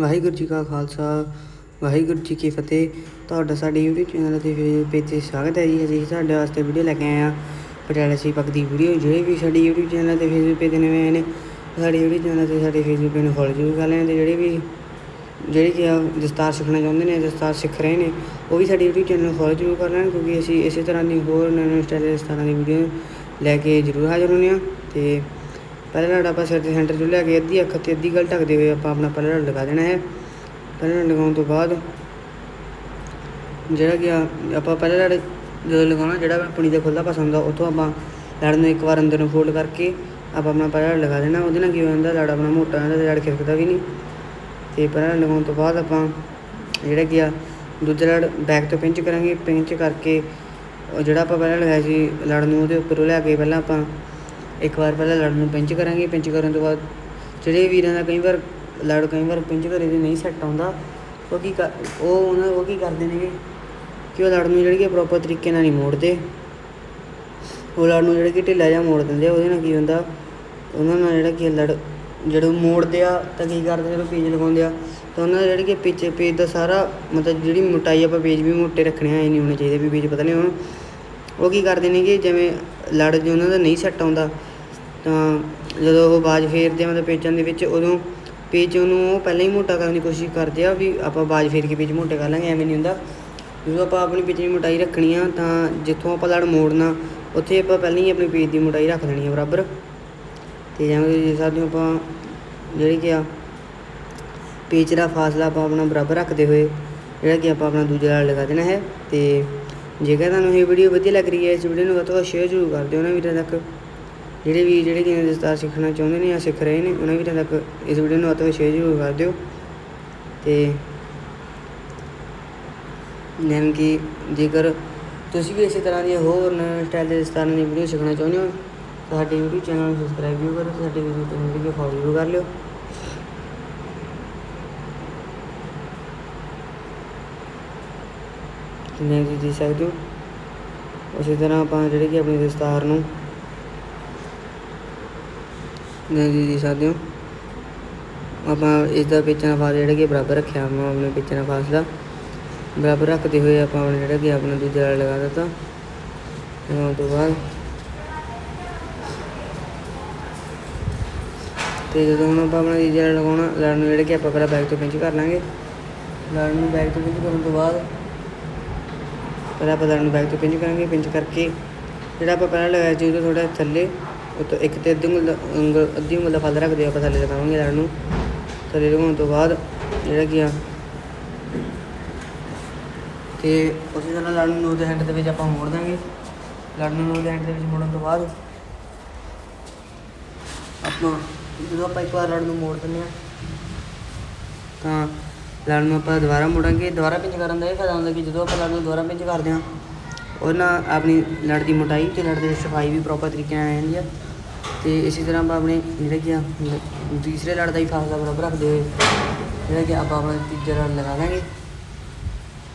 ਵਾਹਿਗੁਰੂ ਜੀ ਕਾ ਖਾਲਸਾ, ਵਾਹਿਗੁਰੂ ਜੀ ਕੀ ਫਤਿਹ। ਤੁਹਾਡਾ ਸਾਡੇ YouTube ਚੈਨਲ ਤੇ ਪੇਜ ਤੇ ਸਵਾਗਤ ਹੈ ਜੀ। ਅਸੀਂ ਤੁਹਾਡੇ ਵਾਸਤੇ ਵੀਡੀਓ ਲੈ ਕੇ ਆਏ ਹਾਂ। ਪਟਿਆਲਾ ਸੀ ਪੱਕ ਦੀ ਵੀਡੀਓ ਜਿਹੜੇ ਵੀ ਸਾਡੇ YouTube ਚੈਨਲ ਤੇ Facebook ਪੇਜ ਤੇ ਨਵੇਂ ਆਏ ਨੇ, ਸਾਡੇ YouTube ਚੈਨਲ ਤੇ ਸਾਡੇ Facebook ਪੇਜ ਨੂੰ ਫੋਲੋ ਜ਼ਰੂਰ ਕਰ ਲੈਣ ਤੇ ਜਿਹੜੇ ਵੀ, ਜਿਹੜੇ ਕਿ ਆ ਦਸਤਾਰ ਸਿੱਖਣਾ ਚਾਹੁੰਦੇ ਨੇ, ਦਸਤਾਰ ਸਿੱਖ ਰਹੇ ਨੇ, ਉਹ ਵੀ ਸਾਡੇ YouTube ਚੈਨਲ ਨੂੰ ਫੋਲੋ ਜ਼ਰੂਰ ਕਰ ਲੈਣ ਕਿਉਂਕਿ ਅਸੀਂ ਇਸੇ ਤਰ੍ਹਾਂ ਦੀ ਹੋਰ ਨਵੇਂ ਨਵੇਂ ਸਟਾਈਲ ਦੇ ਦਸਤਾਰਾਂ ਦੀ ਵੀਡੀਓ ਲੈ ਕੇ ਜ਼ਰੂਰ ਹਾਜ਼ਰ ਹੁੰਦੇ ਹਾਂ ਤੇ ਪਹਿਲਾਂ ਲੜ ਆਪਾਂ ਸਿਰ ਦੇ ਸੈਂਟਰ ਤੋਂ ਲੈ ਕੇ ਅੱਧੀ ਅੱਖ ਤੇ ਅੱਧੀ ਗੱਲ ਢੱਕਦੇ ਹੋਏ ਆਪਾਂ ਆਪਣਾ ਪਹਿਲਾ ਲੜ ਲਗਾ ਦੇਣਾ ਹੈ। ਪਹਿਲਾ ਲੜ ਲਗਾਉਣ ਤੋਂ ਬਾਅਦ ਜਿਹੜਾ ਕਿ ਆ- ਆਪਾਂ ਪਹਿਲਾ ਲੜ ਜਦੋਂ ਲਗਾਉਣਾ, ਜਿਹੜਾ ਪੁਣੀ ਦਾ ਖੁੱਲ੍ਹਾ ਪਾਸਾ ਹੁੰਦਾ ਉੱਥੋਂ ਆਪਾਂ ਲੜ ਨੂੰ ਇੱਕ ਵਾਰ ਅੰਦਰ ਨੂੰ ਫੋਲਡ ਕਰਕੇ ਆਪਾਂ ਆਪਣਾ ਪਹਿਲਾ ਲਗਾ ਦੇਣਾ। ਉਹਦੇ ਨਾਲ ਕੀ ਹੋ ਜਾਂਦਾ, ਲੜ ਆਪਣਾ ਮੋਟਾ ਹੋ ਤੇ ਲੜ ਖਿਸਕਦਾ ਵੀ ਨਹੀਂ। ਤੇ ਪਹਿਲਾ ਲਗਾਉਣ ਤੋਂ ਬਾਅਦ ਆਪਾਂ ਜਿਹੜਾ ਕੀ ਆ, ਦੂਜਾ ਲੜ ਬੈਕ ਤੋਂ ਪਿੰਚ ਕਰਾਂਗੇ। ਪਿੰਚ ਕਰਕੇ ਜਿਹੜਾ ਆਪਾਂ ਪਹਿਲਾਂ ਲਗਾਇਆ ਸੀ ਲੜ ਨੂੰ, ਉਹਦੇ ਉੱਪਰੋਂ ਲਿਆ ਕੇ ਪਹਿਲਾਂ ਆਪਾਂ ਇੱਕ ਵਾਰ ਪਹਿਲਾਂ ਲੜ ਨੂੰ ਪਿੰਚ ਕਰਾਂਗੇ, ਪਿੰਚ ਕਰਨ ਤੋਂ ਬਾਅਦ ਜਿਹੜੇ ਵੀਰਾਂ ਦਾ ਕਈ ਵਾਰ ਲੜ, ਕਈ ਵਾਰ ਪਿੰਚ ਕਰੇ ਤੇ ਨਹੀਂ ਸੈੱਟ ਆਉਂਦਾ, ਉਹ ਕੀ ਕਰ, ਉਹ ਉਹਨਾਂ, ਉਹ ਕੀ ਕਰਦੇ ਨੇਗੇ ਕਿ ਉਹ ਲੜ ਨੂੰ ਜਿਹੜੀ ਕਿ ਪ੍ਰੋਪਰ ਤਰੀਕੇ ਨਾਲ ਨਹੀਂ ਮੋੜਦੇ। ਉਹ ਲੜ ਨੂੰ ਜਿਹੜੇ ਕਿ ਢਿੱਲਾ ਜਿਹਾ ਮੋੜ ਦਿੰਦੇ ਉਹਦੇ ਨਾਲ ਕੀ ਹੁੰਦਾ, ਉਹਨਾਂ ਨਾਲ ਜਿਹੜਾ ਕਿ ਲੜ, ਜਦੋਂ ਮੋੜਦੇ ਆ ਤਾਂ ਕੀ ਕਰਦੇ, ਜਦੋਂ ਪੇਜ ਲਗਾਉਂਦੇ ਆ, ਤਾਂ ਉਹਨਾਂ ਦਾ ਜਿਹੜੀ ਕਿ ਪਿੱਛੇ ਪੇਜ ਦਾ ਸਾਰਾ ਮਤਲਬ ਜਿਹੜੀ ਮੋਟਾਈ ਆਪਾਂ ਪੇਜ ਵੀ ਮੋਟੇ ਰੱਖਣੇ ਆ, ਇਹ ਨਹੀਂ ਹੋਣੇ ਚਾਹੀਦੇ ਵੀ ਪੇਜ ਨਹੀਂ ਹੁਣ। ਉਹ ਕੀ ਕਰਦੇ ਨੇ ਕਿ ਜਿਵੇਂ ਲੜ ਜੇ ਉਹਨਾਂ ਦਾ ਨਹੀਂ ਸੈੱਟ ਆਉਂਦਾ ਤਾਂ ਜਦੋਂ ਉਹ ਬਾਜ ਫੇਰਦੇ ਆ, ਮਤਲਬ ਪੇਜਾਂ ਦੇ ਵਿੱਚ, ਉਦੋਂ ਪੇਚ ਉਹਨੂੰ ਉਹ ਪਹਿਲਾਂ ਹੀ ਮੋਟਾ ਕਰਨ ਦੀ ਕੋਸ਼ਿਸ਼ ਕਰਦੇ ਆ ਵੀ ਆਪਾਂ ਬਾਜ ਫੇਰ ਕੇ ਪੇਜ ਮੋਟੇ ਕਰ ਲਾਂਗੇ, ਐਵੇਂ ਨਹੀਂ ਹੁੰਦਾ। ਜਦੋਂ ਆਪਾਂ ਆਪਣੀ ਪੇਜ ਦੀ ਮੋਟਾਈ ਰੱਖਣੀ ਆ, ਤਾਂ ਜਿੱਥੋਂ ਆਪਾਂ ਲੜ ਮੋੜਨਾ, ਉੱਥੇ ਆਪਾਂ ਪਹਿਲਾਂ ਹੀ ਆਪਣੀ ਪੇਜ ਦੀ ਮੋਟਾਈ ਰੱਖ ਦੇਣੀ ਆ ਬਰਾਬਰ। ਤੇ ਜਿਵੇਂ ਤੁਸੀਂ ਦੇਖ ਆਪਾਂ ਜਿਹੜੀ ਕਿ ਆ ਪੇਚ ਦਾ ਫਾਸਲਾ ਆਪਾਂ ਆਪਣਾ ਬਰਾਬਰ ਰੱਖਦੇ ਹੋਏ, ਜਿਹੜਾ ਕਿ ਆਪਾਂ ਆਪਣਾ ਦੂਜਾ ਲੜ ਲਗਾ ਦੇਣਾ ਹੈ। ਤੇ ਜੇਕਰ ਤੁਹਾਨੂੰ ਇਹ ਵੀਡੀਓ ਵਧੀਆ ਲੱਗ ਰਹੀ ਹੈ, ਇਸ ਵੀਡੀਓ ਨੂੰ ਵੱਧ ਤੋਂ ਸ਼ੇਅਰ ਜ਼ਰੂਰ ਕਰ ਦਿਓ ਨਾ ਵੀਰਾਂ ਤੱਕ। ਜਿਹੜੇ ਵੀ, ਜਿਹੜੇ ਕਿ ਦਸਤਾਰ ਸਿੱਖਣਾ ਚਾਹੁੰਦੇ ਨੇ ਜਾਂ ਸਿੱਖ ਰਹੇ ਨੇ, ਉਹਨਾਂ ਵੀਰਾਂ ਤੱਕ ਇਸ ਵੀਡੀਓ ਨੂੰ ਵੱਧ ਤੋਂ ਸ਼ੇਅਰ ਜ਼ਰੂਰ ਕਰ ਦਿਓ। ਤੇ ਜਿਵੇਂ ਕਿ ਜੇਕਰ ਤੁਸੀਂ ਵੀ ਇਸੇ ਤਰ੍ਹਾਂ ਦੀਆਂ ਹੋਰ ਸਟਾਈਲ ਦੇ ਦਸਤਾਰਾਂ ਦੀ ਵੀਡੀਓ ਸਿੱਖਣਾ ਚਾਹੁੰਦੇ ਹੋ, ਤਾਂ ਸਾਡੇ YouTube ਚੈਨਲ ਨੂੰ ਸਬਸਕ੍ਰਾਈਬ ਵੀ ਕਰੋ ਤੇ ਸਾਡੇ ਵੀਡੀਓ ਚੈਨਲ ਵੀਡੀਓ ਫੋਲੋ ਵੀ ਕਰ ਲਿਓ। ਜਿਵੇਂ ਤੁਸੀਂ ਦੇਖ ਸਕਦੇ ਹੋ, ਉਸੇ ਤਰ੍ਹਾਂ ਆਪਾਂ ਜਿਹੜੇ ਕਿ ਆਪਣੀ ਦਸਤਾਰ ਨੂੰ ਜਿਵੇਂ ਤੁਸੀਂ ਸਕਦੇ ਹੋ ਆਪਾਂ ਇਸ ਦਾ ਪੇਚਾਂ ਫਾਸ ਜਿਹੜਾ ਕਿ ਬਰਾਬਰ ਰੱਖਿਆ ਆਪਾਂ ਆਪਣੇ ਪੇਚਨਾ ਫਾਸ ਦਾ। ਬਰਾਬਰ ਰੱਖਦੇ ਹੋਏ ਆਪਾਂ ਆਪਣਾ ਜਿਹੜਾ ਕਿ ਆਪਣਾ ਦੂਜਾ ਲੜ ਲਗਾ ਦਿੱਤਾ। ਲਗਾਉਣ ਤੋਂ ਬਾਅਦ ਤੇ ਜਦੋਂ ਹੁਣ ਆਪਾਂ ਆਪਣਾ ਦੂਜਾ ਲੜ ਲਗਾਉਣਾ ਲੜ ਨੂੰ ਜਿਹੜਾ ਕਿ ਆਪਾਂ ਪਹਿਲਾਂ ਬੈਕ ਤੋਂ ਪਿੰਚ ਕਰ ਲਾਂਗੇ। ਲੜ ਨੂੰ ਬੈਕ ਤੋਂ ਪਿੰਚ ਕਰਨ ਤੋਂ ਬਾਅਦ ਪਹਿਲਾਂ ਆਪਾਂ ਲੜ ਨੂੰ ਬੈਕ ਤੋਂ ਪਿੰਚ ਕਰਾਂਗੇ। ਪਿੰਚ ਕਰਕੇ ਜਿਹੜਾ ਆਪਾਂ ਪਹਿਲਾਂ ਲਗਾਇਆ ਸੀ, ਉਹਦੇ ਥੋੜਾ ਥੱਲੇ ਉਹ ਇੱਕ ਤੇ ਅੱਧੀ ਉਂਗਲ ਦਾ- ਉਂਗਲ, ਅੱਧੀ ਉਂਗਲ ਦਾ ਫਲ ਰੱਖਦੇ ਆਪਾਂ ਥੱਲੇ ਲਗਾਵਾਂਗੇ ਲੜ ਨੂੰ। ਥੱਲੇ ਲਗਾਉਣ ਤੋਂ ਬਾਅਦ ਜਿਹੜਾ ਕੀ ਆ, ਤੇ ਉਸੇ ਤਰ੍ਹਾਂ ਲੜ ਨੂੰ ਦੇ ਹੈਂਡ ਦੇ ਵਿੱਚ ਆਪਾਂ ਮੋੜ ਦਾਂਗੇ। ਲੜ ਨੂੰ ਦੇ ਹੈਂਡ ਦੇ ਵਿੱਚ ਮੋੜਨ ਤੋਂ ਬਾਅਦ ਆਪਾਂ, ਜਦੋਂ ਆਪਾਂ ਇੱਕ ਵਾਰ ਲੜ ਨੂੰ ਮੋੜ ਦਿੰਦੇ ਆ, ਤਾਂ ਲੜ ਨੂੰ ਆਪਾਂ ਦੁਬਾਰਾ ਮੋੜਾਂਗੇ। ਦੁਬਾਰਾ ਪਿੰਚ ਕਰਨ ਦਾ ਇਹ ਫਾਇਦਾ ਹੁੰਦਾ ਕਿ ਜਦੋਂ ਆਪਾਂ ਲੜ ਨੂੰ ਦੁਬਾਰਾ ਪਿੰਚ ਕਰਦੇ ਹਾਂ ਉਹ ਨਾਲ ਆਪਣੀ ਲੜ ਦੀ ਮੋਟਾਈ ਤੇ ਲੜ ਦੀ ਸਫ਼ਾਈ ਵੀ ਪ੍ਰੋਪਰ ਤਰੀਕੇ ਨਾਲ ਆ ਜਾਂਦੀ ਆ। ਤੇ ਇਸੇ ਤਰ੍ਹਾਂ ਆਪਾਂ ਆਪਣੇ ਜਿਹੜਾ ਕਿ ਆ, ਤੀਸਰੇ ਲੜ ਦਾ ਹੀ ਫਾਸਲਾ ਬਰਾਬਰ ਰੱਖਦੇ ਹੋਏ, ਜਿਹੜਾ ਕਿ ਆਪਾਂ ਆਪਣਾ ਤੀਜਾ ਲੜ ਲਗਾ ਦਾਂਗੇ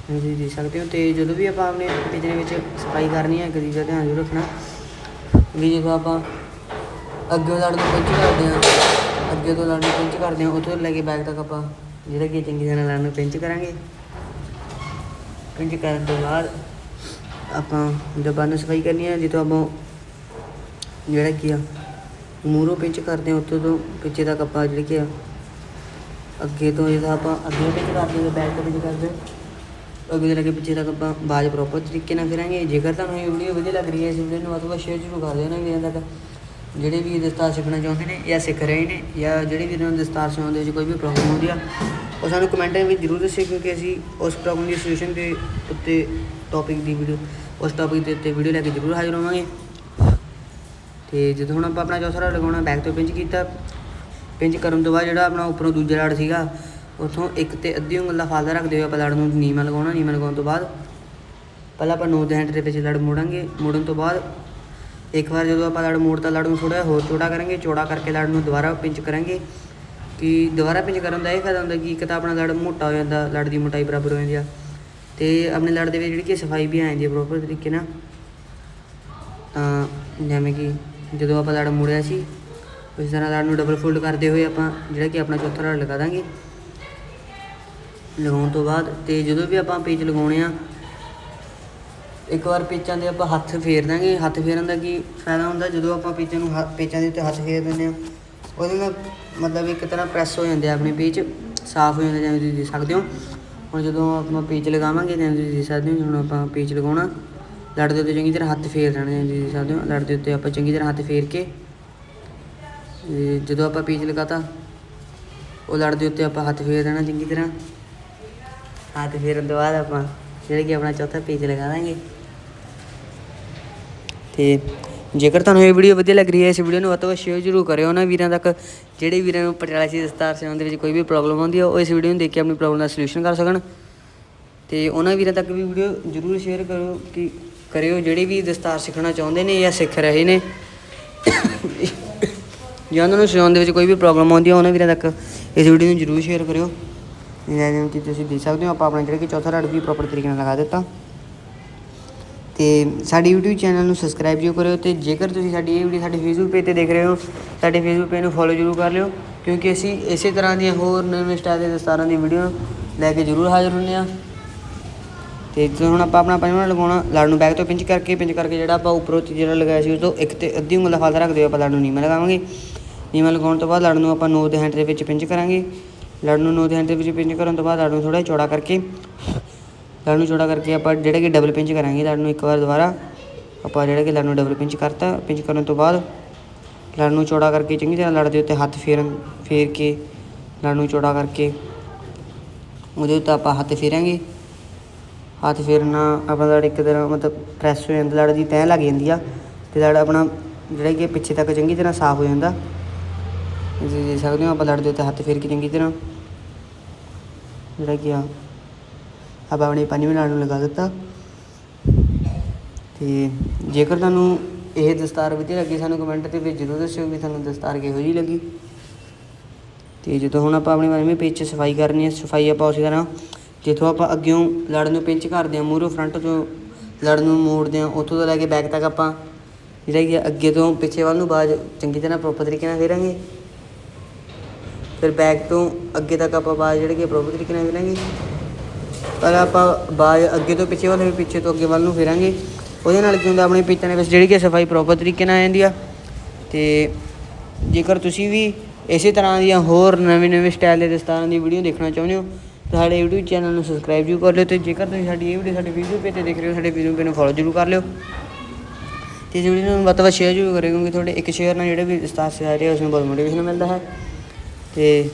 ਤੁਸੀਂ ਦੇਖ ਸਕਦੇ ਹੋ, ਤੇ ਜਦੋਂ ਵੀ ਆਪਾਂ ਆਪਣੇ ਪਿਛਲੇ ਵਿੱਚ ਸਫ਼ਾਈ ਕਰਨੀ ਹੈ, ਇੱਕ ਚੀਜ਼ ਦਾ ਧਿਆਨ ਜ਼ਰੂਰ ਰੱਖਣਾ। ਵੀ ਜਦੋਂ ਆਪਾਂ ਅੱਗੇ ਲੜ ਨੂੰ ਪਿੰਚ ਕਰਦੇ ਹਾਂ, ਅੱਗੇ ਤੋਂ ਲੜ ਨੂੰ ਪਿੰਚ ਕਰਦੇ ਹਾਂ, ਉੱਥੋਂ ਲੈ ਕੇ ਬੈਕ ਤੱਕ ਆਪਾਂ ਜਿਹੜਾ ਕਿ ਚੰਗੀ ਤਰ੍ਹਾਂ ਲੜ ਨੂੰ ਪਿੰਚ ਕਰਾਂਗੇ। ਪਿੰਚ ਕਰਨ ਤੋਂ ਬਾਅਦ ਆਪਾਂ ਜਦੋਂ ਬੰਨ ਸਫ਼ਾਈ ਕਰਨੀ ਹੈ, ਜਿੱਥੋਂ ਆਪਾਂ ਜਿਹੜਾ ਕੀ ਆ ਮੂਹਰੋਂ ਪਿੰਚ ਕਰਦੇ ਹਾਂ, ਉੱਥੋਂ ਤੋਂ ਪਿੱਛੇ ਤੱਕ ਆਪਾਂ ਜਿਹੜੇ ਕਿ ਆ, ਅੱਗੇ ਤੋਂ ਜਦੋਂ ਆਪਾਂ ਅੱਗੇ ਪਿੰਚ ਕਰਦੇ ਹਾਂ ਬੈਕ ਤੋਂ ਪਿੰਚ ਕਰਦੇ ਹਾਂ। ਅੱਗੇ ਤੋਂ ਲੈ ਕੇ ਪਿੱਛੇ ਤੱਕ ਆਪਾਂ ਬਾਜ ਪ੍ਰੋਪਰ ਤਰੀਕੇ ਨਾਲ ਫਿਰਾਂਗੇ ਜੇਕਰ ਤੁਹਾਨੂੰ ਇਹ ਵੀਡੀਓ ਵਧੀਆ ਲੱਗ ਰਹੀ ਹੈ, ਇਸ ਵੀਡੀਓ ਨੂੰ ਵੱਧ ਤੋਂ ਵੱਧ ਸ਼ੇਅਰ ਜ਼ਰੂਰ ਕਰ ਦਿਓ ਨਾ ਵੀਰਾਂ ਤੱਕ ਜਿਹੜੇ ਵੀ ਦਸਤਾਰ ਸਿੱਖਣਾ ਚਾਹੁੰਦੇ ਨੇ ਜਾਂ ਸਿੱਖ ਰਹੇ ਨੇ ਜਾਂ ਜਿਹੜੇ ਵੀਰਾਂ ਨੂੰ ਦਸਤਾਰ ਸਿਖਾਉਣ ਦੇ ਵਿੱਚ ਕੋਈ ਵੀ ਪ੍ਰੋਬਲਮ ਆਉਂਦੀ ਆ, ਉਹ ਸਾਨੂੰ ਕਮੈਂਟਾਂ ਵਿੱਚ ਜ਼ਰੂਰ ਦੱਸਿਓ ਕਿਉਂਕਿ ਅਸੀਂ ਉਸ ਪ੍ਰੋਬਲਮ ਦੀ ਸੋਲੂਸ਼ਨ ਦੇ ਉੱਤੇ ਟੌਪਿਕ ਦੀ ਵੀਡੀਓ ਉਸ ਟੌਪਿਕ ਦੇ ਉੱਤੇ ਵੀਡੀਓ ਲੈ ਕੇ ਜ਼ਰੂਰ ਹਾਜ਼ਰ ਹੋਵਾਂਗੇ। ਤੇ ਜਦੋਂ ਹੁਣ ਆਪਾਂ ਆਪਣਾ ਚੌਥਾ ਲੜ ਲਗਾਉਣਾ ਬੈਕ ਤੋਂ ਪਿੰਚ ਕੀਤਾ ਪਿੰਚ ਕਰਨ ਤੋਂ ਬਾਅਦ ਜਿਹੜਾ ਆਪਣਾ ਉੱਪਰੋਂ ਦੂਜਾ ਲੜ ਸੀਗਾ, ਉੱਥੋਂ ਇੱਕ ਤੇ ਅੱਧੀ ਉਂਗਲ ਦਾ ਫਾਲਦਾ ਰੱਖਦੇ ਹੋਏ ਆਪਾਂ ਲੜ ਨੂੰ ਨੀਵਾਂ ਲਗਾਉਣਾ, ਨੀਵਾਂ ਲਗਾਉਣ ਤੋਂ ਬਾਅਦ ਪਹਿਲਾਂ ਆਪਾਂ ਨੋਜ਼ ਹੈਂਡ ਦੇ ਵਿੱਚ ਲੜ ਮੋੜਾਂਗੇ, ਮੋੜਨ ਤੋਂ ਬਾਅਦ ਇੱਕ ਵਾਰ ਜਦੋਂ ਆਪਾਂ ਲੜ ਮੋੜਤਾ, ਲੜ ਨੂੰ ਥੋੜਾ ਹੋਰ ਚੌੜਾ ਕਰਾਂਗੇ, ਚੌੜਾ ਕਰਕੇ ਲੜ ਨੂੰ ਦੁਬਾਰਾ ਪਿੰਚ ਕਰਾਂਗੇ, ਕਿ ਦੁਬਾਰਾ ਪਿੰਚ ਕਰਨ ਦਾ ਇਹ ਫਾਇਦਾ ਹੁੰਦਾ ਕਿ ਇੱਕ ਤਾਂ ਆਪਣਾ ਲੜ ਮੋਟਾ ਹੋ ਜਾਂਦਾ, ਲੜ ਦੀ ਮੋਟਾਈ ਬਰਾਬਰ ਹੋ ਜਾਂਦੀ ਆ, ਤੇ ਆਪਣੇ ਲੜ ਦੇ ਵਿੱਚ ਜਿਹੜੀ ਕਿ ਸਫ਼ਾਈ ਵੀ ਆ ਜਾਂਦੀ ਹੈ ਪ੍ਰੋਪਰ ਤਰੀਕੇ ਨਾਲ, ਤਾਂ ਜਿਵੇਂ ਕਿ ਜਦੋਂ ਆਪਾਂ ਲੜ ਮੁੜਿਆ ਸੀ, ਉਸ ਤਰ੍ਹਾਂ ਲੜ ਨੂੰ ਡਬਲ ਫੋਲਡ ਕਰਦੇ ਹੋਏ ਆਪਾਂ ਜਿਹੜਾ ਕਿ ਆਪਣਾ ਚੌਥਾ ਲੜ ਲਗਾ ਦਾਂਗੇ। ਲਗਾਉਣ ਤੋਂ ਬਾਅਦ ਤੇ ਜਦੋਂ ਵੀ ਆਪਾਂ ਪੇਚ ਲਗਾਉਣੇ ਆ, ਇੱਕ ਵਾਰ ਪੇਚਾਂ ਦੇ ਆਪਾਂ ਹੱਥ ਫੇਰ ਦਾਂਗੇ। ਹੱਥ ਫੇਰਨ ਦਾ ਕੀ ਫਾਇਦਾ ਹੁੰਦਾ? ਜਦੋਂ ਆਪਾਂ ਪੇਚਾਂ ਨੂੰ ਹ- ਪੇਚਾਂ ਦੇ ਉੱਤੇ ਹੱਥ ਫੇਰ ਦਿੰਦੇ ਆ, ਉਹਦੇ ਨਾਲ ਮਤਲਬ ਇੱਕ ਤਰ੍ਹਾਂ ਪ੍ਰੈਸ ਹੋ ਜਾਂਦੇ ਆ ਆਪਣੇ ਪੇਚ, ਸਾਫ਼ ਹੋ ਜਾਂਦੇ ਜਿਵੇਂ ਤੁਸੀਂ ਦੇਖ ਸਕਦੇ ਹੋ। ਹੁਣ ਜਦੋਂ ਆਪਾਂ ਪੇਚ ਲਗਾਵਾਂਗੇ, ਜਿਵੇਂ ਤੁਸੀਂ ਦੇਖ ਸਕਦੇ ਹੋ, ਹੁਣ ਆਪਾਂ ਪੇਚ ਲਗਾਉਣਾ। ਲੜ ਦੇ ਉੱਤੇ ਚੰਗੀ ਤਰ੍ਹਾਂ ਹੱਥ ਫੇਰ ਲੈਣੇ ਜਿਵੇਂ ਤੁਸੀਂ ਸਕਦੇ ਹੋ ਲੜ ਦੇ ਉੱਤੇ ਆਪਾਂ ਚੰਗੀ ਤਰ੍ਹਾਂ ਹੱਥ ਫੇਰ ਕੇ ਤੇ ਜਦੋਂ ਆਪਾਂ ਪੇਚ ਲਗਾਤਾ, ਉਹ ਲੜ ਦੇ ਉੱਤੇ ਆਪਾਂ ਹੱਥ ਫੇਰ ਦੇਣਾ ਚੰਗੀ ਤਰ੍ਹਾਂ। ਹੱਥ ਫੇਰਨ ਤੋਂ ਬਾਅਦ ਆਪਾਂ ਜਿਹੜਾ ਕਿ ਆਪਣਾ ਚੌਥਾ ਪੇਜ ਲਗਾ ਦਾਂਗੇ। ਤੇ ਜੇਕਰ ਤੁਹਾਨੂੰ ਇਹ ਵੀਡੀਓ ਵਧੀਆ ਲੱਗ ਰਹੀ ਹੈ, ਇਸ ਵੀਡੀਓ ਨੂੰ ਵੱਧ ਤੋਂ ਵੱਧ ਸ਼ੇਅਰ ਜ਼ਰੂਰ ਕਰਿਓ ਉਹਨਾਂ ਵੀਰਾਂ ਤੱਕ ਜਿਹੜੇ ਵੀਰਾਂ ਨੂੰ ਪਟਿਆਲਾ ਸੀ ਦਸਤਾਰ ਸਿਉਣ ਦੇ ਵਿੱਚ ਕੋਈ ਵੀ ਪ੍ਰੋਬਲਮ ਆਉਂਦੀ ਹੈ ਉਹ ਇਸ ਵੀਡੀਓ ਨੂੰ ਦੇਖ ਕੇ ਆਪਣੀ ਪ੍ਰੋਬਲਮ ਦਾ ਸੋਲੂਸ਼ਨ ਕਰ ਸਕਣ। ਤੇ ਉਹਨਾਂ ਵੀਰਾਂ ਤੱਕ ਵੀ ਵੀਡੀਓ ਜ਼ਰੂਰ ਸ਼ੇਅਰ ਕਰੋ ਕਿ ਕਰਿਓ, ਜਿਹੜੇ ਵੀ ਦਸਤਾਰ ਸਿੱਖਣਾ ਚਾਹੁੰਦੇ ਨੇ ਜਾਂ ਸਿੱਖ ਰਹੇ ਨੇ। ਜਾਂ ਉਹਨਾਂ ਨੂੰ ਸਿਉਣ ਦੇ ਵਿੱਚ ਕੋਈ ਵੀ ਪ੍ਰੋਬਲਮ ਆਉਂਦੀ ਹੈ ਉਹਨਾਂ ਵੀਰਾਂ ਤੱਕ ਇਸ ਵੀਡੀਓ ਨੂੰ ਜ਼ਰੂਰ ਸ਼ੇਅਰ ਕਰਿਓ। ਜਿਵੇਂ ਕਿ ਤੁਸੀਂ ਦੇਖ ਸਕਦੇ ਹੋ, ਆਪਾਂ ਆਪਣਾ ਜਿਹੜਾ ਕਿ ਚੌਥਾ ਰੜ ਵੀ ਪ੍ਰੋਪਰ ਤਰੀਕੇ ਨਾਲ ਲਗਾ ਦਿੱਤਾ। ਤੇ ਸਾਡੀ YouTube ਚੈਨਲ ਨੂੰ ਸਬਸਕ੍ਰਾਈਬ ਜ਼ਰੂਰ ਕਰਿਓ ਤੇ ਜੇਕਰ ਤੁਸੀਂ ਸਾਡੀ ਇਹ ਵੀਡੀਓ ਸਾਡੇ Facebook ਪੇਜ ਤੇ ਦੇਖ ਰਹੇ ਹੋ, ਸਾਡੇ Facebook ਪੇਜ ਨੂੰ ਫੋਲੋ ਜ਼ਰੂਰ ਕਰ ਲਿਓ, ਕਿਉਂਕਿ ਅਸੀਂ ਇਸੇ ਤਰ੍ਹਾਂ ਦੀਆਂ ਹੋਰ ਨਵੇਂ ਸਟਾਈਲ ਦੇ ਦਸਤਾਰਾਂ ਦੀ ਵੀਡੀਓ ਲੈ ਕੇ ਜ਼ਰੂਰ ਹਾਜ਼ਰ ਹੁੰਦੇ ਹਾਂ। ਤੇ ਜਦੋਂ ਹੁਣ ਆਪਾਂ ਆਪਣਾ ਪੰਜਵਾਂ ਲਗਾਉਣਾ ਲੜ ਨੂੰ ਬੈਕ ਤੋਂ ਪਿੰਚ ਕਰਕੇ ਪਿੰਚ ਕਰਕੇ ਜਿਹੜਾ ਆਪਾਂ ਉੱਪਰੋਂ ਜਿਹੜਾ ਲਗਾਇਆ ਸੀ ਉਸ ਤੋਂ ਇੱਕ ਤੇ ਅੱਧੀ ਉਂਗਲ ਦਾ ਫਾਲਦਾ ਰੱਖਦੇ ਹੋਏ ਆਪਾਂ ਲੜ ਨੂੰ ਨੀਵਾਂ ਲਗਾਵਾਂਗੇ ਨੀਵਾਂ ਲਗਾਉਣ ਤੋਂ ਬਾਅਦ ਲੜ ਨੂੰ ਆਪਾਂ ਨੋ ਦੇ ਹੈਂਡ ਦੇ ਵਿੱਚ ਪਿੰਚ ਕਰਾਂਗੇ ਲੜ ਨੂੰ ਨੋ ਦੇ ਹੈਂਡ ਦੇ ਵਿੱਚ ਪਿੰਚ ਕਰਨ ਤੋਂ ਬਾਅਦ ਲੜ ਨੂੰ ਥੋੜਾ ਚੌੜਾ ਕਰਕੇ ਲੜ ਨੂੰ ਚੌੜਾ ਕਰਕੇ ਆਪਾਂ ਜਿਹੜਾ ਕਿ ਡਬਲ ਪਿੰਚ ਕਰਾਂਗੇ ਲੜ ਨੂੰ ਇੱਕ ਵਾਰ ਦੁਬਾਰਾ ਆਪਾਂ ਜਿਹੜਾ ਕਿ ਲੜ ਨੂੰ ਡਬਲ ਪਿੰਚ ਕਰਤਾ ਪਿੰਚ ਕਰਨ ਤੋਂ ਬਾਅਦ ਲੜ ਨੂੰ ਚੌੜਾ ਕਰਕੇ ਚੰਗੀ ਤਰ੍ਹਾਂ ਲੜ ਦੇ ਉੱਤੇ ਹੱਥ ਫੇਰਨ ਫੇਰ ਕੇ ਲੜ ਨੂੰ ਚੌੜਾ ਕਰਕੇ ਉਹਦੇ ਉੱਤੇ ਆਪਾਂ ਹੱਥ ਫੇਰਾਂਗੇ ਹੱਥ ਫੇਰਨਾ ਆਪਣਾ ਲੜ ਇੱਕ ਤਰ੍ਹਾਂ ਮਤਲਬ ਪ੍ਰੈਸ ਹੋ ਜਾਂਦਾ, ਲੜ ਦੀ ਤੈਅ ਲੱਗ ਜਾਂਦੀ ਆ ਤੇ ਲੜ ਆਪਣਾ ਜਿਹੜਾ ਕਿ ਪਿੱਛੇ ਤੱਕ ਚੰਗੀ ਤਰ੍ਹਾਂ ਸਾਫ਼ ਹੋ ਜਾਂਦਾ। ਤੁਸੀਂ ਦੇਖ ਸਕਦੇ ਹੋ ਆਪਾਂ ਲੜ ਦੇ ਉੱਤੇ ਹੱਥ ਫੇਰ ਕੇ ਚੰਗੀ ਤਰ੍ਹਾਂ। ਜਿਹੜਾ ਕਿ ਆ, ਆਪਾਂ ਆਪਣੀ ਪੰਜਵੀਂ ਲੜ ਨੂੰ ਲਗਾ ਦਿੱਤਾ। ਤੇ ਜੇਕਰ ਤੁਹਾਨੂੰ ਇਹ ਦਸਤਾਰ ਵਧੀਆ ਲੱਗੀ, ਸਾਨੂੰ ਕਮੈਂਟ 'ਤੇ ਵਿੱਚ ਜ਼ਰੂਰ ਦੱਸਿਓ ਵੀ ਤੁਹਾਨੂੰ ਦਸਤਾਰ ਕਿਹੋ ਜਿਹੀ ਲੱਗੀ। ਤੇ ਜਦੋਂ ਹੁਣ ਆਪਾਂ ਆਪਣੇ ਆਪਣੀ ਪੰਜਵੀਂ ਪੇਜ 'ਚ ਸਫ਼ਾਈ ਕਰਨੀ ਹੈ, ਸਫ਼ਾਈ ਆਪਾਂ ਉਸੇ ਤਰ੍ਹਾਂ ਜਿੱਥੋਂ ਆਪਾਂ ਅੱਗਿਓਂ ਲੜ ਨੂੰ ਪਿੰਚ ਕਰਦੇ ਹਾਂ, ਮੂਹਰੋਂ ਫਰੰਟ ਤੋਂ ਲੜ ਨੂੰ ਮੋੜਦੇ ਹਾਂ, ਉੱਥੋਂ ਤੋਂ ਲੈ ਕੇ ਬੈਕ ਤੱਕ ਆਪਾਂ ਜਿਹੜਾ ਕਿ ਅੱਗੇ ਤੋਂ ਪਿੱਛੇ ਵੱਲ ਨੂੰ ਬਾਜ ਚੰਗੀ ਤਰ੍ਹਾਂ ਪ੍ਰੋਪਰ ਤਰੀਕੇ ਨਾਲ ਫੇਰਾਂਗੇ। ਫਿਰ ਬੈਕ ਤੋਂ ਅੱਗੇ ਤੱਕ ਆਪਾਂ ਬਾਜ ਜਿਹੜੇ ਕਿ ਪ੍ਰੋਪਰ ਤਰੀਕੇ ਨਾਲ ਫੇਰਾਂਗੇ। ਪਰ ਆਪਾਂ ਬਾਜ ਅੱਗੇ ਤੋਂ ਪਿੱਛੇ ਵੱਲ, ਫਿਰ ਪਿੱਛੇ ਤੋਂ ਅੱਗੇ ਵੱਲ ਨੂੰ ਫੇਰਾਂਗੇ। ਉਹਦੇ ਨਾਲ ਕੀ ਹੁੰਦਾ, ਆਪਣੇ ਪਿੱਛੇ ਦੇ ਵਿੱਚ ਜਿਹੜੀ ਕਿ ਸਫ਼ਾਈ ਪ੍ਰੋਪਰ ਤਰੀਕੇ ਨਾਲ ਆ ਜਾਂਦੀ ਆ। ਤੇ ਜੇਕਰ ਤੁਸੀਂ ਵੀ ਇਸੇ ਤਰ੍ਹਾਂ ਦੀਆਂ ਹੋਰ ਨਵੇਂ ਨਵੇਂ ਸਟਾਈਲ ਦੇ ਦਸਤਾਰਾਂ ਦੀ ਵੀਡੀਓ ਦੇਖਣਾ ਚਾਹੁੰਦੇ ਹੋ ਤਾਂ ਸਾਡੇ YouTube ਚੈਨਲ ਨੂੰ ਸਬਸਕ੍ਰਾਈਬ ਜ਼ਰੂਰ ਕਰ ਲਿਓ ਤੇ ਜੇਕਰ ਤੁਸੀਂ ਸਾਡੀ ਇਹ ਵੀਡੀਓ ਸਾਡੇ ਵੀਡੀਓ ਪੇਜ ਤੇ ਦੇਖ ਰਹੇ ਹੋ, ਸਾਡੇ ਵੀਡੀਓ ਪੇਜ ਨੂੰ ਫੋਲੋ ਜ਼ਰੂਰ ਕਰ ਲਿਓ। ਤੇ ਇਸ ਵੀਡੀਓ ਨੂੰ ਵੱਧ ਤੋਂ ਵੱਧ ਸ਼ੇਅਰ ਜ਼ਰੂਰ ਕਰਿਓ ਕਿਉਂਕਿ ਤੁਹਾਡੇ ਇੱਕ ਸ਼ੇਅਰ ਨਾਲ ਜਿਹੜੇ ਵੀ ਦਸਤਾਰ ਸਿਖਾ ਰਹੇ ਆ ਉਸ ਨੂੰ ਬਹੁਤ ਮੋਟੀਵੇਸ਼ਨ ਮਿਲਦਾ ਹੈ। ਤੇ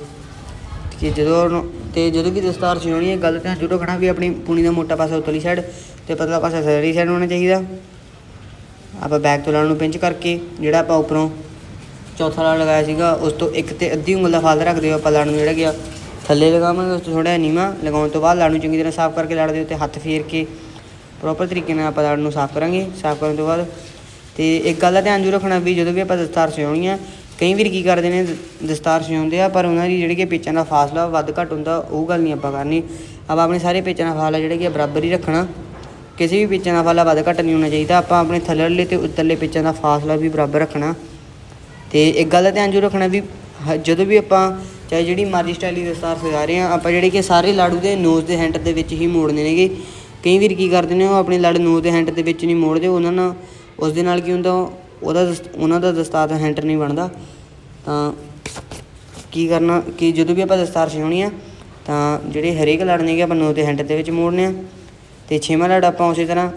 ਕਿ ਜਦੋਂ ਉਹਨੂੰ- ਤੇ ਜਦੋਂ ਵੀ ਦਸਤਾਰ ਸਿਉਣੀ ਹੈ, ਗੱਲ ਧਿਆਨ ਜ਼ਰੂਰ ਰੱਖਣਾ ਵੀ ਆਪਣੀ ਪੂਣੀ ਦਾ ਮੋਟਾ ਪਾਸਾ ਉਤਲੀ ਸਾਈਡ ਤੇ ਪਤਲਾ ਪਾਸਾ ਸਾਰੀ ਸਾਈਡ ਹੋਣਾ ਚਾਹੀਦਾ। ਆਪਾਂ ਬੈਕ ਤੋਂ ਲੜ ਨੂੰ ਪਿੰਚ ਕਰਕੇ, ਜਿਹੜਾ ਆਪਾਂ ਉੱਪਰੋਂ ਚੌਥਾ ਲੜ ਲਗਾਇਆ ਸੀਗਾ, ਉਸ ਤੋਂ ਇੱਕ ਤੇ ਅੱਧੀ ਉਂਗਲ ਦਾ ਫਾਲਦਾ ਰੱਖਦੇ ਹੋ ਆਪਾਂ ਲੜ ਨੂੰ ਜਿਹੜਾ ਗਿਆ ਥੱਲੇ ਲਗਾਵਾਂਗੇ, ਉਸ ਤੋਂ ਥੋੜਾ ਨੀਵਾਂ। ਲਗਾਉਣ ਤੋਂ ਬਾਅਦ ਲੜ ਨੂੰ ਚੰਗੀ ਤਰ੍ਹਾਂ ਸਾਫ਼ ਕਰਕੇ ਲੜ ਦੇ ਉੱਤੇ ਹੱਥ ਫੇਰ ਕੇ ਪ੍ਰੋਪਰ ਤਰੀਕੇ ਨਾਲ ਆਪਾਂ ਲੜ ਨੂੰ ਸਾਫ਼ ਕਰਾਂਗੇ। ਸਾਫ਼ ਕਰਨ ਤੋਂ ਬਾਅਦ ਤੇ ਇੱਕ ਗੱਲ ਦਾ ਧਿਆਨ ਜ਼ਰੂਰ ਰੱਖਣਾ ਵੀ ਜਦੋਂ ਵੀ ਆਪਾਂ ਦਸਤਾਰ ਸਿਉਣੀ ਆ, ਕਈ ਵੀਰ ਕੀ ਕਰਦੇ ਨੇ, ਦ- ਦਸਤਾਰ ਸਿਉਂਦੇ ਆ, ਪਰ ਉਹਨਾਂ ਦੀ ਜਿਹੜੀ ਕਿ ਪੇਚਾਂ ਦਾ ਫਾਸਲਾ ਵੱਧ ਘੱਟ ਹੁੰਦਾ, ਉਹ ਗੱਲ ਨਹੀਂ ਆਪਾਂ ਕਰਨੀ। ਆਪਾਂ ਆਪਣੇ ਸਾਰੇ ਪੇਚਾਂ ਦਾ ਫਾਸਲਾ ਜਿਹੜਾ ਕਿ ਬਰਾਬਰ ਹੀ ਰੱਖਣਾ। ਕਿਸੇ ਵੀ ਪੇਚਾਂ ਦਾ ਫਾਸਲਾ ਵੱਧ ਘੱਟ ਨਹੀਂ ਹੋਣਾ ਚਾਹੀਦਾ। ਆਪਾਂ ਆਪਣੇ ਥੱਲੇਲੇ ਤੇ ਉੱਤਰਲੇ ਪੇਚਾਂ ਦਾ ਫਾਸਲਾ ਵੀ ਬਰਾਬਰ ਰੱਖਣਾ। ਤੇ ਇੱਕ ਗੱਲ ਦਾ ਧਿਆਨ ਜ਼ਰੂਰ ਰੱਖਣਾ ਵੀ ਹ- ਜਦੋਂ ਵੀ ਆਪਾਂ ਚਾਹੇ ਜਿਹੜੀ ਮਰਜ਼ੀ ਸਟਾਈਲ ਦੀ ਦਸਤਾਰ ਸਜਾ ਰਹੇ ਆ ਆਪਾਂ ਜਿਹੜੇ ਕਿ ਸਾਰੇ ਲਾੜੂ ਦੇ ਨੋਜ਼ ਦੇ ਹੈਂਡ ਦੇ ਵਿੱਚ ਹੀ ਮੋੜਨੇ ਨੇਗੇ। ਕਈ ਵੀਰ ਕੀ ਕਰਦੇ ਨੇ ਉਹ ਆਪਣੇ ਲੜ ਨੋਜ਼ ਦੇ ਹੈਂਡ ਦੇ ਵਿੱਚ ਨਹੀਂ ਮੋੜਦੇ, ਉਹਨਾਂ ਨਾਲ ਉਸ ਦੇ ਨਾਲ ਕੀ ਹੁੰਦਾ, ਉਹਦਾ ਦਸ- ਉਹਨਾਂ ਦਾ ਦਸਤਾਰ ਦਾ ਹੈਂਡ ਨਹੀਂ ਬਣਦਾ। ਤਾਂ ਕੀ ਕਰਨਾ, ਕਿ ਜਦੋਂ ਵੀ ਆਪਾਂ ਦਸਤਾਰ ਸਿਉਣੀ ਆ, ਤਾਂ ਜਿਹੜੇ ਹਰੇਕ ਲੜ ਨੇਗੇ ਆਪਾਂ ਨੋਜ਼ ਦੇ ਹੈਂਡ ਦੇ ਵਿੱਚ ਮੋੜਨੇ ਆ। ਤੇ ਛੇਵਾਂ ਲੜ ਆਪਾਂ ਉਸੇ ਤਰ੍ਹਾਂ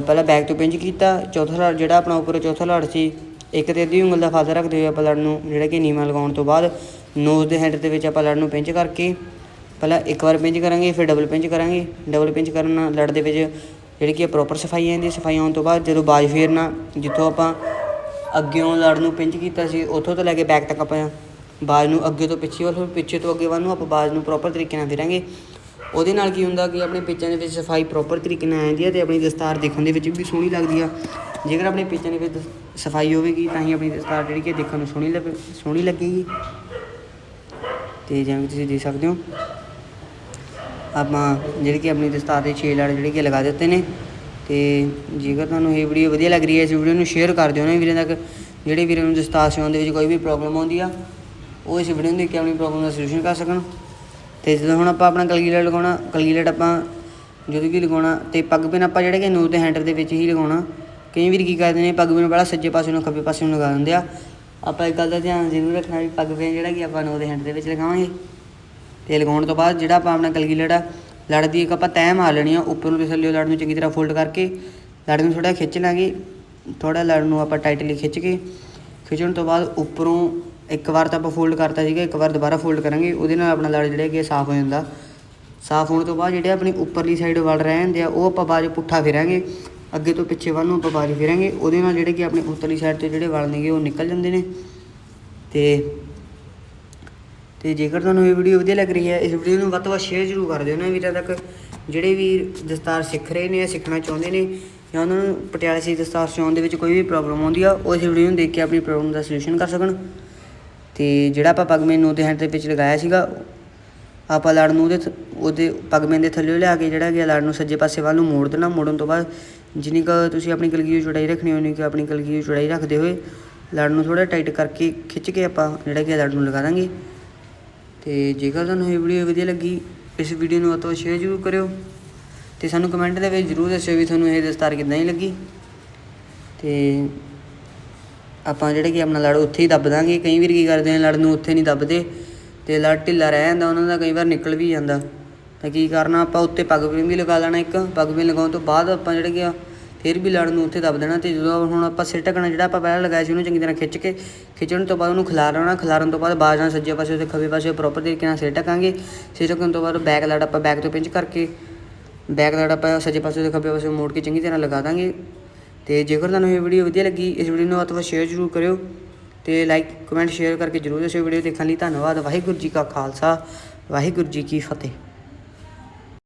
ਪਹਿਲਾਂ ਬੈਕ ਤੋਂ ਪਿੰਜ ਕੀਤਾ, ਚੌਥਾ ਲੜ ਜਿਹੜਾ ਆਪਣਾ ਉੱਪਰ ਚੌਥਾ ਲੜ ਸੀ ਇੱਕ ਤੇ ਅੱਧੀ ਉਂਗਲ ਦਾ ਫਾਸਲਾ ਰੱਖਦੇ ਹੋਏ ਆਪਾਂ ਲੜ ਨੂੰ, ਜਿਹੜਾ ਕਿ ਨੀਵਾਂ ਲਗਾਉਣ ਤੋਂ ਬਾਅਦ ਨੋਜ਼ ਦੇ ਹੈਂਡ ਦੇ ਵਿੱਚ ਆਪਾਂ ਲੜ ਨੂੰ ਪਿੰਚ ਕਰਕੇ, ਪਹਿਲਾਂ ਇੱਕ ਵਾਰ ਪਿੰਚ ਕਰਾਂਗੇ, ਫਿਰ ਡਬਲ ਪਿੰਚ ਕਰਾਂਗੇ। ਡਬਲ ਪਿੰਚ ਕਰਨ ਨਾਲ ਲੜ ਦੇ ਵਿੱਚ ਜਿਹੜੀ ਕਿ ਪ੍ਰੋਪਰ ਸਫ਼ਾਈ ਆਉਂਦੀ ਸਫ਼ਾਈ ਆਉਣ ਤੋਂ ਬਾਅਦ ਜਦੋਂ ਬਾਜ ਫੇਰਨਾ, ਜਿੱਥੋਂ ਆਪਾਂ ਅੱਗਿਓਂ ਲੜ ਨੂੰ ਪਿੰਚ ਕੀਤਾ ਸੀ, ਉੱਥੋਂ ਤੋਂ ਲੈ ਕੇ ਬੈਕ ਤੱਕ ਆਪਾਂ ਬਾਜ ਨੂੰ ਅੱਗੇ ਤੋਂ ਪਿੱਛੇ ਵੱਲ ਪਿੱਛੇ ਤੋਂ ਅੱਗੇ ਵੱਲ ਨੂੰ ਆਪਾਂ ਬਾਜ ਨੂੰ ਪ੍ਰੋਪਰ ਤਰੀਕੇ ਨਾਲ ਫੇਰਾਂਗੇ। ਉਹਦੇ ਨਾਲ ਕੀ ਹੁੰਦਾ ਕਿ ਆਪਣੇ ਪਿੱਛਾਂ ਦੇ ਵਿੱਚ ਸਫ਼ਾਈ ਪ੍ਰੋਪਰ ਤਰੀਕੇ ਨਾਲ ਆ ਜਾਂਦੀ ਹੈ ਤੇ ਆਪਣੀ ਦਸਤਾਰ ਦੇਖਣ ਦੇ ਵਿੱਚ ਵੀ ਸੋਹਣੀ ਲੱਗਦੀ ਆ। ਜੇਕਰ ਆਪਣੇ ਪਿੱਛਾਂ ਦੇ ਵਿੱਚ ਦਸ- ਸਫ਼ਾਈ ਹੋਵੇਗੀ, ਤਾਂ ਹੀ ਆਪਣੀ ਦਸਤਾਰ ਜਿਹੜੀ ਕਿ ਦੇਖਣ ਨੂੰ ਸੋਹਣੀ ਲੱਗ, ਸੋਹਣੀ ਲੱਗੇਗੀ। ਤੇ ਜਿਵੇਂ ਤੁਸੀਂ ਦੇਖ ਸਕਦੇ ਹੋ, ਆਪਾਂ ਜਿਹੜੀ ਕਿ ਆਪਣੀ ਦਸਤਾਰ ਦੇ 6 ਲੜ ਜਿਹੜੇ ਕਿ ਲਗਾ ਦਿੱਤੇ ਨੇ। ਤੇ ਜੇਕਰ ਤੁਹਾਨੂੰ ਇਹ ਵੀਡੀਓ ਵਧੀਆ ਲੱਗ ਰਹੀ ਹੈ, ਇਸ ਵੀਡੀਓ ਨੂੰ ਸ਼ੇਅਰ ਕਰ ਦਿਓ ਨਾ ਵੀਰਾਂ ਤੱਕ ਜਿਹੜੇ ਵੀਰਾਂ ਨੂੰ ਦਸਤਾਰ ਸਿਉਣ ਦੇ ਵਿੱਚ ਕੋਈ ਵੀ ਪ੍ਰੋਬਲਮ ਆਉਂਦੀ ਆ, ਉਹ ਇਸ ਵੀਡੀਓ ਨੂੰ ਦੇਖ ਕੇ ਆਪਣੀ ਪ੍ਰੋਬਲਮ ਦਾ ਸੋਲੂਸ਼ਨ ਕਰ ਸਕਣ। ਤੇ ਜਦੋਂ ਹੁਣ ਆਪਾਂ ਆਪਣਾ ਕਲਗੀਲੇਟ ਲਗਾਉਣਾ ਕਲਗੀਲੇਟ ਆਪਾਂ ਜਦੋਂ ਵੀ ਲਗਾਉਣਾ, ਤੇ ਪੱਗ ਪਿੰਨ ਆਪਾਂ ਜਿਹੜੇ ਕਿ ਨੂਰ ਦੇ ਹੈਂਡਰ ਦੇ ਵਿੱਚ ਹੀ ਲਗਾਉਣਾ ਕਈ ਵੀਰ ਕੀ ਕਰਦੇ ਨੇ, ਪੱਗ ਨੂੰ ਬੜਾ ਸੱਜੇ ਪਾਸੇ ਨੂੰ, ਖੱਬੇ ਪਾਸੇ ਨੂੰ ਲਗਾ ਦਿੰਦੇ ਆ। ਆਪਾਂ ਇੱਕ ਗੱਲ ਦਾ ਧਿਆਨ ਜ਼ਰੂਰ ਰੱਖਣਾ ਵੀ ਪੱਗ ਪਿੰਨ ਜਿਹੜਾ ਕਿ ਆਪਾਂ ਨੂਰ ਦੇ ਹੈਂਡਲ ਦੇ ਵਿੱਚ ਲਗਾਵਾਂਗੇ। ਤੇ ਲਗਾਉਣ ਤੋਂ ਬਾਅਦ ਜਿਹੜਾ ਆਪਾਂ ਆਪਣਾ ਕਲਗੀਲੇਟ ਆ, ਲੜ ਦੀ ਇੱਕ ਆਪਾਂ ਤੈਅ ਮਾਰ ਲੈਣੀ ਆ, ਉੱਪਰ ਨੂੰ ਤੇ ਥੱਲੇ ਲੜ ਨੂੰ ਚੰਗੀ ਤਰ੍ਹਾਂ ਫੋਲਡ ਕਰਕੇ, ਲੜ ਨੂੰ ਥੋੜਾ ਖਿੱਚ ਲਾਂਗੇ ਥੋੜਾ ਲੜ ਨੂੰ ਆਪਾਂ ਟਾਈਟਲੀ ਖਿੱਚ ਕੇ, ਖਿੱਚਣ ਤੋਂ ਬਾਅਦ ਉੱਪਰੋਂ ਇੱਕ ਵਾਰ ਤਾਂ ਆਪਾਂ ਫੋਲਡ ਕਰਤਾ ਸੀਗਾ, ਇੱਕ ਵਾਰ ਦੁਬਾਰਾ ਫੋਲਡ ਕਰਾਂਗੇ, ਉਹਦੇ ਨਾਲ ਆਪਣਾ ਲੜ ਜਿਹੜਾ ਕਿ ਸਾਫ਼ ਹੋ ਜਾਂਦਾ। ਸਾਫ਼ ਹੋਣ ਤੋਂ ਬਾਅਦ ਜਿਹੜੇ ਆਪਣੀ ਉੱਪਰਲੀ ਸਾਈਡ ਵੜ ਰਹੇ ਹੁੰਦੇ ਆ, ਉਹ ਆਪਾਂ ਬਾਜ ਪੁੱਠਾ ਫੇਰਾਂਗੇ। ਅੱਗੇ ਤੋਂ ਪਿੱਛੇ ਵੱਲ ਨੂੰ ਆਪਾਂ ਬਾਜ ਫੇਰਾਂਗੇ। ਉਹਦੇ ਨਾਲ ਜਿਹੜੇ ਕਿ ਆਪਣੇ ਉੱਤਰਲੀ ਸਾਈਡ ਤੇ ਜਿਹੜੇ ਵਲ ਨੇਗੇ ਉਹ ਨਿਕਲ ਜਾਂਦੇ ਨੇ। ਤੇ ਤੇ ਜੇਕਰ ਤੁਹਾਨੂੰ ਇਹ ਵੀਡੀਓ ਵਧੀਆ ਲੱਗ ਰਹੀ ਹੈ, ਇਸ ਵੀਡੀਓ ਨੂੰ ਵੱਧ ਤੋਂ ਵੱਧ ਸ਼ੇਅਰ ਜ਼ਰੂਰ ਕਰ ਦਿਓ। ਨਾ ਵੀਰਾਂ ਤੱਕ ਜਿਹੜੇ ਵੀ ਦਸਤਾਰ ਸਿੱਖ ਰਹੇ ਨੇ ਜਾਂ ਸਿੱਖਣਾ ਚਾਹੁੰਦੇ ਨੇ ਜਾਂ ਉਹਨਾਂ ਨੂੰ ਪਟਿਆਲਾ ਸੀ ਦਸਤਾਰ ਸਿਉਣ ਦੇ ਵਿੱਚ ਕੋਈ ਵੀ ਪ੍ਰੋਬਲਮ ਆਉਂਦੀ ਆ, ਉਹ ਇਸ ਵੀਡੀਓ ਨੂੰ ਦੇਖ ਕੇ ਆਪਣੀ ਪ੍ਰੋਬਲਮ ਦਾ ਸੋਲੂਸ਼ਨ ਕਰ ਸਕਣ। ਤੇ ਜਿਹੜਾ ਆਪਾਂ ਪਗਮੇ ਨੂੰ ਦੇ ਹੈਂਡ ਦੇ ਵਿੱਚ ਲਗਾਇਆ ਸੀਗਾ, ਆਪਾਂ ਲੜ ਨੂੰ ਉਹਦੇ ਥ- ਉਹਦੇ ਪਗਮੇ ਦੇ ਥੱਲੇ ਲਿਆ ਕੇ ਜਿਹੜਾ ਕਿ ਲੜ ਨੂੰ ਸੱਜੇ ਪਾਸੇ ਵੱਲ ਨੂੰ ਮੋੜ ਦੇਣਾ। ਮੋੜਨ ਤੋਂ ਬਾਅਦ ਜਿੰਨੀ ਕੁ ਤੁਸੀਂ ਆਪਣੀ ਕਲਗੀ ਦੀ ਚੌੜਾਈ ਰੱਖਣੀ ਹੋਣੀ ਕਿ ਆਪਣੀ ਕਲਗੀ ਦੀ ਚੌੜਾਈ ਰੱਖਦੇ ਹੋਏ ਲੜ ਨੂੰ ਥੋੜਾ ਟਾਈਟ ਕਰਕੇ ਖਿੱਚ ਕੇ ਆਪਾਂ ਜਿਹੜਾ ਕਿ ਲੜ ਨੂੰ ਲਗਾ ਦਾਂਗੇ। ਤੇ ਜੇਕਰ ਤੁਹਾਨੂੰ ਇਹ ਵੀਡੀਓ ਵਧੀਆ ਲੱਗੀ, ਇਸ ਵੀਡੀਓ ਨੂੰ ਅਤੋ ਸ਼ੇਅਰ ਜ਼ਰੂਰ ਕਰਿਓ ਤੇ ਸਾਨੂੰ ਕਮੈਂਟ ਦੇ ਵਿੱਚ ਜ਼ਰੂਰ ਦੱਸਿਓ ਵੀ ਤੁਹਾਨੂੰ ਇਹ ਦਸਤਾਰ ਕਿੱਦਾਂ ਹੀ ਲੱਗੀ। ਤੇ ਆਪਾਂ ਜਿਹੜਾ ਕਿ ਆਪਣਾ ਲੜ ਉੱਥੇ ਹੀ ਦੱਬ ਦਾਂਗੇ। ਕਈ ਵਾਰ ਕੀ ਕਰਦੇ ਨੇ, ਲੜ ਨੂੰ ਉੱਥੇ ਨਹੀਂ ਦੱਬਦੇ ਤੇ ਲੜ ਢਿੱਲਾ ਰਹਿ ਜਾਂਦਾ, ਉਹਨਾਂ ਦਾ ਕਈ ਵਾਰ ਨਿਕਲ ਵੀ ਜਾਂਦਾ। ਤਾਂ ਕੀ ਕਰਨਾ, ਆਪਾਂ ਉੱਤੇ ਪੱਗ ਪਿੰਨ ਵੀ ਲਗਾ ਲੈਣਾ ਇੱਕ, ਪੱਗ ਪਿੰਨ ਲਗਾਉਣ ਤੋਂ ਬਾਅਦ ਆਪਾਂ ਜਿਹੜਾ ਕਿ ਫਿਰ ਵੀ ਲੜ ਨੂੰ ਉੱਥੇ ਦੱਬ ਦੇਣਾ ਤੇ ਜਦੋਂ ਹੁਣ ਆਪਾਂ ਸਿਰ ਢੱਕਣਾ, ਜਿਹੜਾ ਆਪਾਂ ਪਹਿਲਾਂ ਲਗਾਇਆ ਸੀ ਉਹਨੂੰ ਚੰਗੀ ਤਰ੍ਹਾਂ ਖਿੱਚ ਕੇ, ਖਿੱਚਣ ਤੋਂ ਬਾਅਦ ਉਹਨੂੰ ਖਿਲਾਰਨਾ ਖਿਲਾਰਨ ਤੋਂ ਬਾਅਦ ਬਾਜ ਨਾਲ ਸੱਜੇ ਪਾਸੇ ਤੇ ਖੱਬੇ ਪਾਸੇ ਪ੍ਰੋਪਰ ਤਰੀਕੇ ਨਾਲ ਸਿਰ ਢੱਕਾਂਗੇ। ਸਿਰ ਢੱਕਣ ਤੋਂ ਬਾਅਦ ਬੈਕ ਲੜ ਆਪਾਂ ਬੈਕ ਤੋਂ ਪਿੰਚ ਕਰਕੇ ਬੈਕ ਲੜ ਆਪਾਂ ਸੱਜੇ ਪਾਸੇ ਤੇ ਖੱਬੇ ਪਾਸੇ ਮੋੜ ਕੇ ਚੰਗੀ ਤਰ੍ਹਾਂ ਲਗਾ ਦਾਂਗੇ। ਤੇ ਜੇਕਰ ਤੁਹਾਨੂੰ ਇਹ ਵੀਡੀਓ ਵਧੀਆ ਲੱਗੀ, ਇਸ ਵੀਡੀਓ ਨੂੰ ਅਥਵਾ ਸ਼ੇਅਰ ਜ਼ਰੂਰ ਕਰਿਓ ਤੇ ਲਾਈਕ ਕਮੈਂਟ ਸ਼ੇਅਰ ਕਰਕੇ ਜ਼ਰੂਰ ਦੱਸਿਓ ਵੀਡੀਓ ਦੇਖਣ ਲਈ। ਧੰਨਵਾਦ, ਵਾਹਿਗੁਰੂ ਜੀ ਕਾ ਖਾਲਸਾ, ਵਾਹਿਗੁਰੂ ਜੀ ਕੀ ਫਤਿਹ।